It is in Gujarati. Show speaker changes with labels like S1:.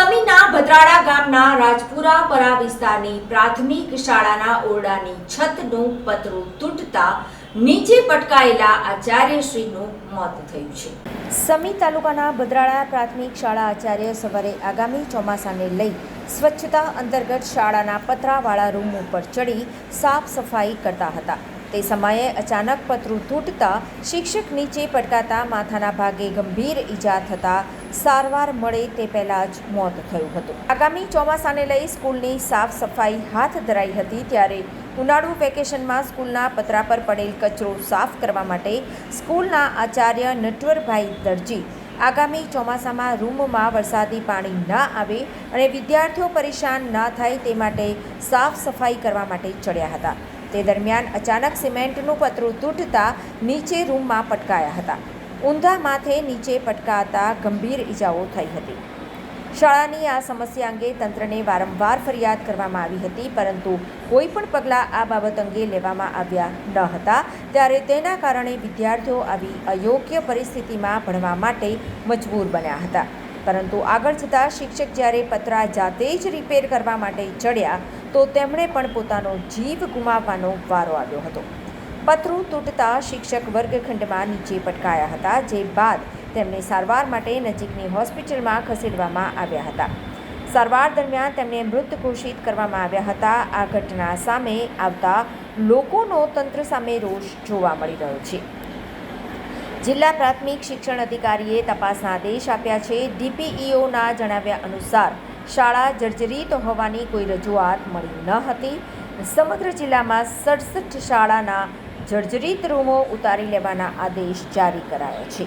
S1: સમીના ભદ્રાડા ગામના રાજપુરા પરા વિસ્તારની પ્રાથમિક શાળાના ઓરડાની છતનું પતરું તૂટતા નીચે પટકાયેલા આચાર્યશ્રીનું મોત થયું છે. સમી તાલુકાના ભદ્રાળા પ્રાથમિક શાળા આચાર્ય સવારે આગામી ચોમાસાને લઈ સ્વચ્છતા અંતર્ગત શાળાના પતરાવાળા રૂમ ઉપર ચડી સાફ સફાઈ કરતા હતા. તે સમયે અચાનક પતરું તૂટતા શિક્ષક નીચે પટકાતા માથાના ભાગે ગંભીર ઈજા થતા સારવાર મળે તે પહેલાં જ મોત થયું હતું. આગામી ચોમાસાને લઈ સ્કૂલની સાફ સફાઈ હાથ ધરાઈ હતી ત્યારે ઉનાળુ વેકેશનમાં સ્કૂલના પતરા પર પડેલ કચરો સાફ કરવા માટે સ્કૂલના આચાર્ય નટવરભાઈ દરજી આગામી ચોમાસામાં રૂમમાં વરસાદી પાણી ના આવે અને વિદ્યાર્થીઓ પરેશાન ના થાય તે માટે સાફ સફાઈ કરવા માટે ચડ્યા હતા. તે દરમિયાન અચાનક સિમેન્ટનું પતરું તૂટતા નીચે રૂમમાં પટકાયા હતા. ઊંધા માથે નીચે પટકાતા ગંભીર ઈજાઓ થઈ હતી. શાળાની આ સમસ્યા અંગે તંત્રને વારંવાર ફરિયાદ કરવામાં આવી હતી, પરંતુ કોઈ પણ પગલાં આ બાબત અંગે લેવામાં આવ્યા ન હતા. ત્યારે તેના કારણે વિદ્યાર્થીઓ આવી અયોગ્ય પરિસ્થિતિમાં ભણવા માટે મજબૂર બન્યા હતા. પરંતુ આગળ જતાં શિક્ષક જ્યારે પતરા જાતે જ રિપેર કરવા માટે ચડ્યા, તો તેમણે પણ પોતાનો જીવ ગુમાવવાનો વારો આવ્યો હતો. પતરું તૂટતા શિક્ષક વર્ગખંડમાં નીચે પટકાયા હતા, જે બાદ તેમને સારવાર માટે નજીકની હોસ્પિટલમાં ખસેડવામાં આવ્યા હતા. સારવાર દરમિયાન તેમને મૃત ઘોષિત કરવામાં આવ્યા હતા. આ ઘટના સામે આવતા લોકોનો તંત્ર સામે રોષ જોવા મળી રહ્યો છે. જિલ્લા પ્રાથમિક શિક્ષણ અધિકારીએ તપાસના આદેશ આપ્યા છે. ડીપીઈઓના જણાવ્યા અનુસાર, શાળા જર્જરિત હોવાની કોઈ રજૂઆત મળી ન હતી. સમગ્ર જિલ્લામાં સડસઠ શાળાના જર્જરિત રૂમો ઉતારી લેવાના આદેશ જારી કરાયા છે.